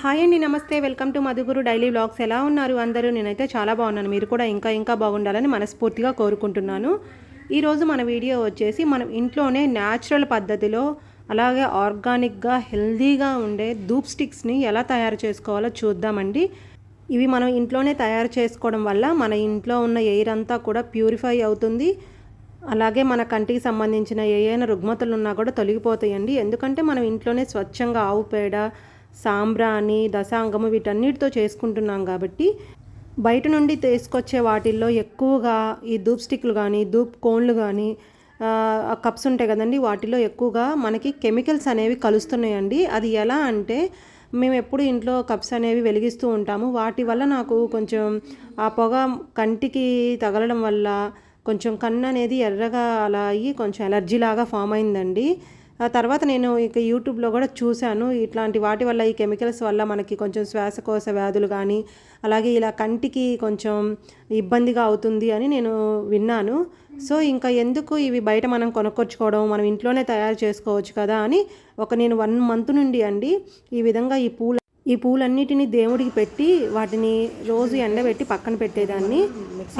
Hi అండి నమస్తే. Welcome to Madhuguru daily blogs ఎలా ఉన్నారు అందరూ? నేనైతే చాలా బాగున్నాను. మీరు కూడా ఇంకా ఇంకా బాగుండాలని మనస్ఫూర్తిగా కోరుకుంటున్నాను. ఈరోజు మన వీడియో వచ్చేసి మనం ఇంట్లోనే న్యాచురల్ పద్ధతిలో అలాగే ఆర్గానిక్గా హెల్దీగా ఉండే ధూప్ స్టిక్స్ని ఎలా తయారు చేసుకోవాలో చూద్దామండి. ఇవి మనం ఇంట్లోనే తయారు చేసుకోవడం వల్ల మన ఇంట్లో ఉన్న ఎయిర్ అంతా కూడా ప్యూరిఫై అవుతుంది. అలాగే మన కంటికి సంబంధించిన ఏవైనా రుగ్మతలు ఉన్నా కూడా తొలగిపోతాయండి. ఎందుకంటే మనం ఇంట్లోనే స్వచ్ఛంగా ఆవు పేడ సాంబ్రాణి దశాంగము వీటన్నిటితో చేసుకుంటున్నాం కాబట్టి బయట నుండి తీసుకొచ్చే వాటిల్లో ఎక్కువగా ఈ ధూప్ స్టిక్లు కానీ ధూప్ కోన్లు కానీ కప్స్ ఉంటాయి కదండి వాటిలో ఎక్కువగా మనకి కెమికల్స్ అనేవి కలుస్తున్నాయండి. అది ఎలా అంటే మేము ఎప్పుడు ఇంట్లో కప్స్ అనేవి వెలిగిస్తూ ఉంటాము. వాటి వల్ల నాకు కొంచెం ఆ పొగ కంటికి తగలడం వల్ల కొంచెం కన్ను అనేది ఎర్రగా అలా అయ్యి కొంచెం ఎలర్జీ లాగా ఫామ్ అయిందండి. తర్వాత నేను ఇక యూట్యూబ్లో కూడా చూశాను. ఇట్లాంటి వాటి వల్ల ఈ కెమికల్స్ వల్ల మనకి కొంచెం శ్వాసకోశ వ్యాధులు కానీ అలాగే ఇలా కంటికి కొంచెం ఇబ్బందిగా అవుతుంది అని నేను విన్నాను. సో ఇంకా ఎందుకు ఇవి బయట మనం కొనుక్కొచ్చుకోవడం మనం ఇంట్లోనే తయారు చేసుకోవచ్చు కదా అని ఒక నేను వన్ మంత్ నుండి అండి ఈ విధంగా ఈ పూల ఈ పూలన్నిటిని దేవుడికి పెట్టి వాటిని రోజు ఎండబెట్టి పక్కన పెట్టేదాన్ని.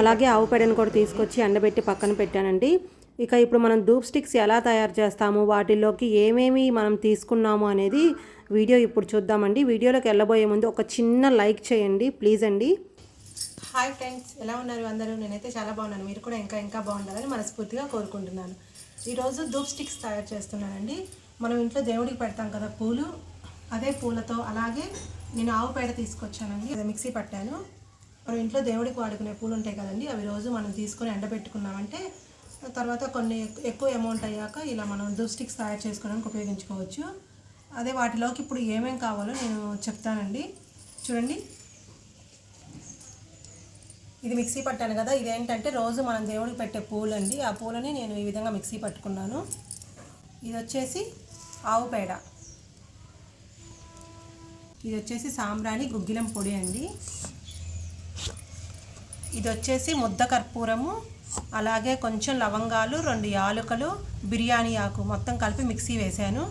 అలాగే ఆవు పేడను కూడా తీసుకొచ్చి ఎండబెట్టి పక్కన పెట్టానండి. ఇక ఇప్పుడు మనం ధూప్ స్టిక్స్ ఎలా తయారు చేస్తాము వాటిలోకి ఏమేమి మనం తీసుకున్నాము అనేది వీడియో ఇప్పుడు చూద్దామండి. వీడియోలోకి వెళ్ళబోయే ముందు ఒక చిన్న లైక్ చేయండి ప్లీజ్ అండి. హాయ్ ఫ్రెండ్స్ ఎలా ఉన్నారు అందరూ? నేనైతే చాలా బాగున్నాను. మీరు కూడా ఇంకా ఇంకా బాగుండాలని మనస్ఫూర్తిగా కోరుకుంటున్నాను. ఈరోజు ధూప్ స్టిక్స్ తయారు చేస్తున్నానండి. మనం ఇంట్లో దేవుడికి పెడతాం కదా పూలు అదే పూలతో అలాగే నేను ఆవు పేడ తీసుకొచ్చానండి. అదే మిక్సీ పట్టాను. మనం ఇంట్లో దేవుడికి వాడుకునే పూలు ఉంటాయి కదండి అవి రోజు మనం తీసుకొని ఎండబెట్టుకున్నామంటే తర్వాత కొన్ని ఎక్కువ అమౌంట్ అయ్యాక ఇలా మనం ధూప్ తయారు చేసుకోవడానికి ఉపయోగించుకోవచ్చు. అదే వాటిలోకి ఇప్పుడు ఏమేమి కావాలో నేను చెప్తానండి. చూడండి. ఇది మిక్సీ పట్టాను కదా ఇదేంటంటే రోజు మనం దేవుడికి పెట్టే పూలు అండి ఆ పూలని నేను ఈ విధంగా మిక్సీ పట్టుకున్నాను. ఇది వచ్చేసి ఆవు పేడ. ఇది వచ్చేసి సాంబ్రాణి గుగ్గిలం పొడి అండి. ఇది వచ్చేసి ముద్ద కర్పూరము అలాగే కొంచెం లవంగాలు రెండు యాలుకలు బిర్యానీ ఆకు మొత్తం కలిపి మిక్సీ వేసాను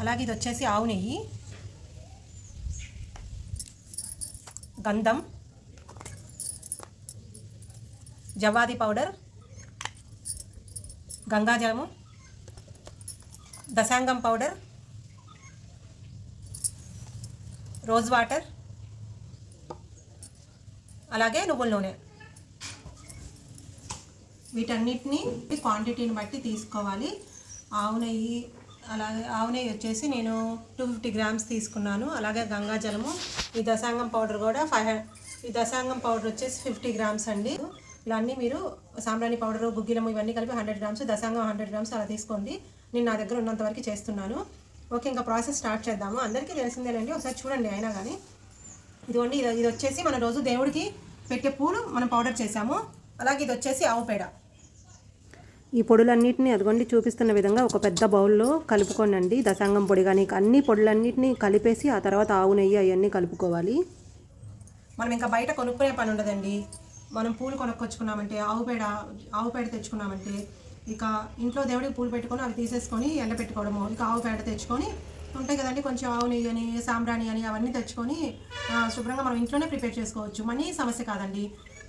అలాగే ఇది వచ్చేసి ఆవు నెయ్యి. గంధం. జవాది పౌడర్. గంగాజలము దశాంగం పౌడర్. Rose water. అలాగే నువ్వుల నూనె. వీటన్నిటిని క్వాంటిటీని బట్టి తీసుకోవాలి. ఆవు నెయ్యి అలాగే ఆవు నెయ్యి వచ్చేసి నేను టూ ఫిఫ్టీ గ్రామ్స్ తీసుకున్నాను. అలాగే గంగాజలము ఈ దశాంగం పౌడర్ కూడా ఫైవ్ ఈ దశాంగం పౌడర్ వచ్చేసి ఫిఫ్టీ గ్రామ్స్ అండి. ఇలా అన్నీ మీరు సాంబ్రాణి పౌడరు గుగ్గిలము ఇవన్నీ కలిపి హండ్రెడ్ గ్రామ్స్ దశాంగం హండ్రెడ్ గ్రామ్స్ అలా తీసుకోండి. నేను నా దగ్గర ఉన్నంత వరకు చేస్తున్నాను. ఓకే ఇంకా ప్రాసెస్ స్టార్ట్ చేద్దాము. అందరికీ తెలిసిందేనండి ఒకసారి చూడండి అయినా కానీ ఇదిగోండి ఇది ఇది వచ్చేసి మన రోజు దేవుడికి పెట్టే పూలు మనం పౌడర్ చేసాము అలాగే ఇది వచ్చేసి ఆవు పేడ. ఈ పొడులన్నిటిని అదిగోండి చూపిస్తున్న విధంగా ఒక పెద్ద బౌల్లో కలుపుకోనండి. దశాంగం పొడి కానీ అన్ని పొడులన్నిటిని కలిపేసి ఆ తర్వాత ఆవు నెయ్యి అవన్నీ కలుపుకోవాలి. మనం ఇంకా బయట కొనుక్కునే పని ఉండదండి. మనం పూలు కొనుక్కొచ్చుకున్నామంటే ఆవు పేడ ఆవు పేడ తెచ్చుకున్నామంటే ఇక ఇంట్లో దేవుడికి పూలు పెట్టుకొని అవి తీసేసుకొని ఎండ పెట్టుకోవడము ఇక ఆవు పేడ తెచ్చుకొని ఉంటాయి కదండి కొంచెం ఆవు నెయ్యి అని సాంబ్రాణి అని అవన్నీ తెచ్చుకొని శుభ్రంగా మనం ఇంట్లోనే ప్రిపేర్ చేసుకోవచ్చు. మనీ సమస్య కాదండి.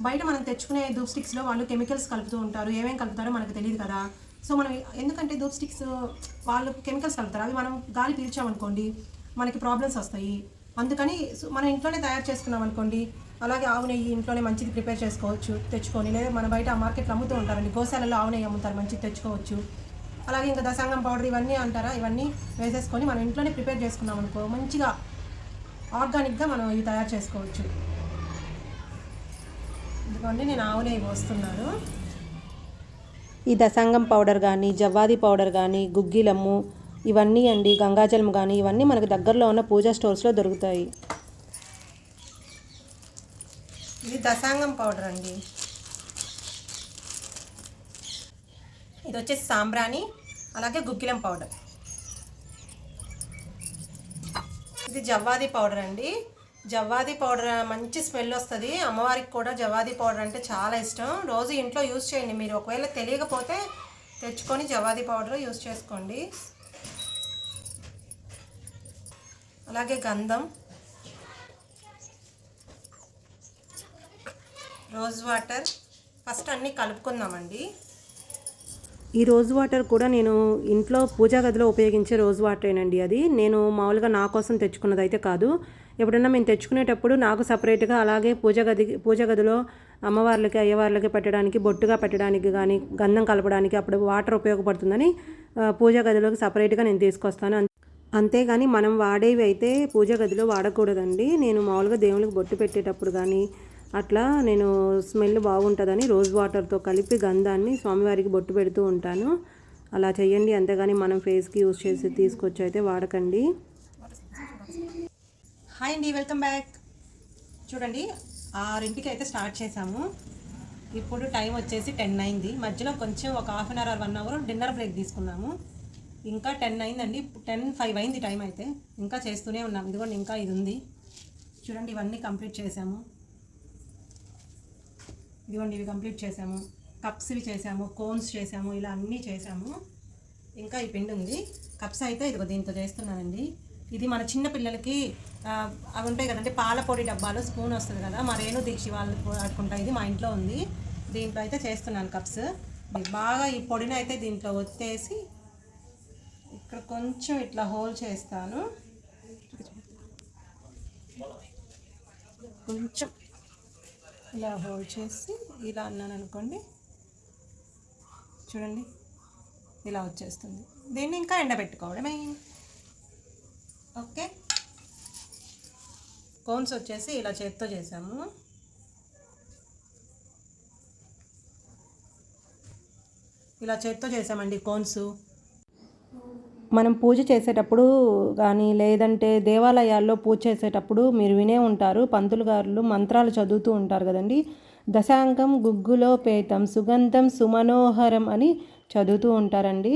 బయట మనం తెచ్చుకునే ధూప్ స్టిక్స్లో వాళ్ళు కెమికల్స్ కలుపుతూ ఉంటారు. ఏమేమి కలుపుతారో మనకు తెలియదు కదా. సో మనం ఎందుకంటే ధూప్ స్టిక్స్ వాళ్ళు కెమికల్స్ కలుపుతారు. అవి మనం గాలి పీల్చామనుకోండి మనకి ప్రాబ్లమ్స్ వస్తాయి. అందుకని మనం ఇంట్లోనే తయారు చేసుకున్నాం అనుకోండి అలాగే ఆవు నెయ్యి ఇంట్లోనే మంచిది ప్రిపేర్ చేసుకోవచ్చు తెచ్చుకొని లేదా మన బయట మార్కెట్లో అమ్ముతూ ఉంటారండి గోశాలలో ఆవు నెయ్యి అమ్ముతారు మంచిది తెచ్చుకోవచ్చు. అలాగే ఇంకా దశాంగం పౌడర్ ఇవన్నీ అంటారా? ఇవన్నీ వేసేసుకొని మనం ఇంట్లోనే ప్రిపేర్ చేసుకున్నాం అనుకో మంచిగా ఆర్గానిక్గా మనం ఇవి తయారు చేసుకోవచ్చు. ఇదిగోండి నేను ఆవునే నెయ్యి పోస్తున్నాను ఈ దశాంగం పౌడర్ కానీ జవ్వాది పౌడర్ కానీ గుగ్గిలమ్ము ఇవన్నీ అండి గంగాజలం కానీ ఇవన్నీ మనకు దగ్గరలో ఉన్న పూజా స్టోర్స్లో దొరుకుతాయి. ఇది దశాంగం పౌడర్ అండి. ఇది వచ్చేసి సాంబ్రాణి అలాగే గుగ్గిలం పౌడర్. ఇది జవ్వాది పౌడర్ అండి. జవ్వాది పౌడర్ మంచి స్మెల్ వస్తుంది. అమ్మవారికి కూడా జవ్వాది పౌడర్ అంటే చాలా ఇష్టం. రోజు ఇంట్లో యూజ్ చేయండి మీరు. ఒకవేళ తెలియకపోతే తెచ్చుకొని జవ్వాది పౌడర్ యూజ్ చేసుకోండి. అలాగే గంధం. Rose water. ఫస్ట్ అన్నీ కలుపుకుందామండి. ఈ రోజ్ వాటర్ కూడా నేను ఇంట్లో పూజా గదిలో ఉపయోగించే రోజ్ వాటరేనండి అది. నేను మామూలుగా నా కోసం తెచ్చుకున్నది అయితే కాదు. ఎప్పుడన్నా మేము తెచ్చుకునేటప్పుడు నాకు సపరేట్గా అలాగే పూజ గది పూజ గదిలో అమ్మవార్లకి అయ్యవార్లకి పెట్టడానికి బొట్టుగా పెట్టడానికి కానీ గంధం కలపడానికి అప్పుడు వాటర్ ఉపయోగపడుతుందని పూజా గదిలోకి సపరేట్గా నేను తీసుకొస్తాను. అంతేగాని మనం వాడేవి అయితే పూజ గదిలో వాడకూడదండి. నేను మామూలుగా దేవునికి బొట్టు పెట్టేటప్పుడు కానీ అట్లా నేను స్మెల్ బాగుంటుందని రోజ్ వాటర్తో కలిపి గంధాన్ని స్వామివారికి బొట్టు పెడుతూ ఉంటాను. అలా చేయండి అంతేగాని మనం ఫేస్కి యూజ్ చేసి తీసుకొచ్చి అయితే వాడకండి. హాయ్ అండి వెల్కమ్ బ్యాక్. చూడండి ఆరింటికి అయితే స్టార్ట్ చేసాము. ఇప్పుడు టైం వచ్చేసి టెన్ అయింది. మధ్యలో కొంచెం ఒక half an hour one hour dinner break తీసుకున్నాము. ఇంకా టెన్ అయిందండి. టెన్ ఫైవ్ అయింది టైం అయితే. ఇంకా చేస్తూనే ఉన్నాం. ఇదిగోండి ఇంకా ఇది ఉంది. చూడండి ఇవన్నీ కంప్లీట్ చేసాము. ఇదిగోండి ఇవి కంప్లీట్ చేసాము కప్స్ ఇవి చేసాము కోన్స్ చేసాము ఇలా అన్నీ చేసాము ఇంకా ఈ పిండి ఉంది. కప్స్ అయితే ఇదిగో దీంతో చేస్తున్నానండి. ఇది మన చిన్న పిల్లలకి అవి ఉంటాయి కదండి పాల పొడి డబ్బాలో స్పూన్ వస్తుంది కదా మా రేణు దీక్షి వాళ్ళు వాడుకుంటా ఇది మా ఇంట్లో ఉంది. దీంట్లో అయితే చేస్తున్నాను కప్స్. బాగా ఈ పొడిని అయితే దీంట్లో ఒత్తేసి ఇక్కడ కొంచెం ఇట్లా హోల్ చేస్తాను. కొంచెం. ఇలా హోల్డ్ చేసి ఇలా అన్నాను అనుకోండి. చూడండి. ఇలా వచ్చేస్తుంది. దీన్ని ఇంకా ఎండబెట్టుకోవడమే. ఓకే. కోన్స్ వచ్చేసి ఇలా చేత్తో చేసాము. ఇలా చేత్తో చేసామండి కోన్స్. మనం పూజ చేసేటప్పుడు కానీ లేదంటే దేవాలయాల్లో పూజ చేసేటప్పుడు మీరు వినే ఉంటారు. పంతులు గారులు మంత్రాలు చదువుతూ ఉంటారు కదండి. దశాంగం గుగ్గులో పేతం సుగంధం సుమనోహరం అని చదువుతూ ఉంటారండి.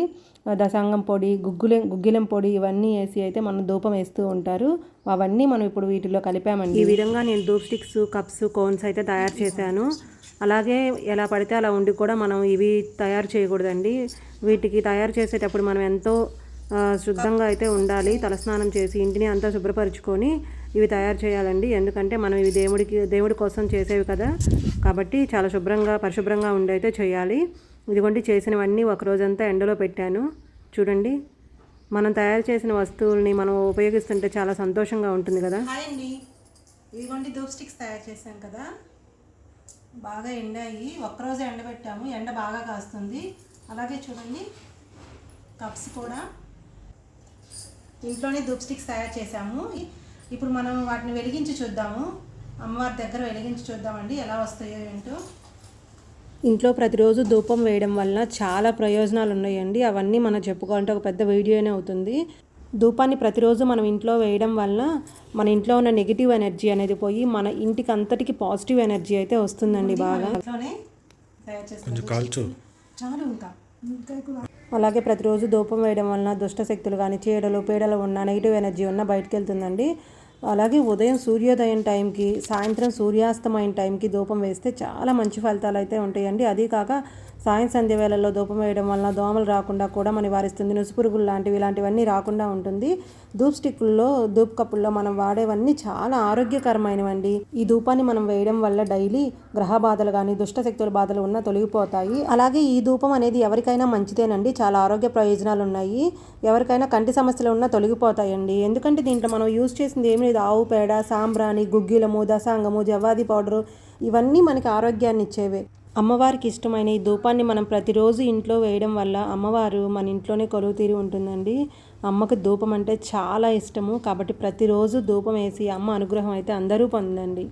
దశాంగం పొడి గుగ్గులెం గుగ్గిలం పొడి ఇవన్నీ వేసి అయితే మనం ధూపం వేస్తూ ఉంటారు. అవన్నీ మనం ఇప్పుడు వీటిలో కలిపామండి. ఈ విధంగా నేను ధూప్ స్టిక్స్ కప్స్ కోన్స్ అయితే తయారు చేశాను. అలాగే ఎలా పడితే అలా ఉండి కూడా మనం ఇవి తయారు చేయకూడదండి. వీటికి తయారు చేసేటప్పుడు మనం ఎంతో శుద్ధంగా అయితే ఉండాలి. తలస్నానం చేసి ఇంటిని అంతా శుభ్రపరచుకొని ఇవి తయారు చేయాలండి. ఎందుకంటే మనం ఇవి దేవుడికి దేవుడి కోసం చేసేవి కదా. కాబట్టి చాలా శుభ్రంగా పరిశుభ్రంగా ఉండి అయితే చేయాలి. ఇదిగోండి చేసినవన్నీ ఒక రోజంతా ఎండలో పెట్టాను. చూడండి మనం తయారు చేసిన వస్తువుల్ని మనం ఉపయోగిస్తుంటే చాలా సంతోషంగా ఉంటుంది కదా. అండి. ఇదిగోండి దూప్ స్టిక్స్ తయారు చేశాం కదా. బాగా ఎండాయి. ఒక్కరోజే ఎండబెట్టాము. ఎండ బాగా కాస్తుంది. అలాగే చూడండి కప్స్ కూడా. ఇంట్లోనే ధూప్ స్టిక్స్ తయారు చేసాము ఇప్పుడు మనం వాటిని వెలిగించి చూద్దాము. అమ్మవారి దగ్గర వెలిగించి చూద్దామండి ఎలా వస్తాయో ఏంటో. ఇంట్లో ప్రతిరోజు ధూపం వేయడం వల్ల చాలా ప్రయోజనాలు ఉన్నాయండి. అవన్నీ మనం చెప్పుకోవాలంటే ఒక పెద్ద వీడియోనే అవుతుంది. ధూపాన్ని ప్రతిరోజు మనం ఇంట్లో వేయడం వల్ల మన ఇంట్లో ఉన్న నెగిటివ్ ఎనర్జీ అనేది పోయి మన ఇంటికి అంతటికి పాజిటివ్ ఎనర్జీ అయితే వస్తుందండి బాగా. చాలు ఇంకా. అలాగే ప్రతిరోజు ధూపం వేయడం వలన దుష్ట శక్తులు కానీ చీడలు పీడలు ఉన్న నెగిటివ్ ఎనర్జీ ఉన్న బయటకు వెళ్తుందండి అలాగే ఉదయం సూర్యోదయం టైంకి సాయంత్రం సూర్యాస్తమయం టైంకి ధూపం వేస్తే చాలా మంచి ఫలితాలు అయితే ఉంటాయండి. అదీ కాక సాయం సంధ్య వేళల్లో ధూపం వేయడం వలన దోమలు రాకుండా కూడా మనం నివారిస్తుంది నుసుపురుగులు లాంటివి ఇలాంటివన్నీ రాకుండా ఉంటుంది. ధూప్ స్టిక్కుల్లో ధూప్ కప్పుల్లో మనం వాడేవన్నీ చాలా ఆరోగ్యకరమైనవండి. ఈ ధూపాన్ని మనం వేయడం వల్ల డైలీ గ్రహ బాధలు కానీ దుష్ట శక్తుల బాధలు ఉన్నా తొలగిపోతాయి. అలాగే ఈ ధూపం అనేది ఎవరికైనా మంచిదేనండి. చాలా ఆరోగ్య ప్రయోజనాలు ఉన్నాయి. ఎవరికైనా కంటి సమస్యలు ఉన్నా తొలగిపోతాయండి. ఎందుకంటే దీంట్లో మనం యూజ్ చేసింది ఏమి లేదు. ఆవు పేడ సాంబ్రాణి గుగ్గిలము దశాంగము జవాది పౌడరు ఇవన్నీ మనకి ఆరోగ్యాన్ని ఇచ్చేవే అమ్మవారికి ఇష్టమైన ఈ ధూపాన్ని మనం ప్రతిరోజు ఇంట్లో వేయడం వల్ల అమ్మవారు మన ఇంట్లోనే కొలువు తీరి ఉంటుందండి. అమ్మకు ధూపం అంటే చాలా ఇష్టము. కాబట్టి ప్రతిరోజు ధూపం వేసి అమ్మ అనుగ్రహం అయితే అందరూ పొందండి.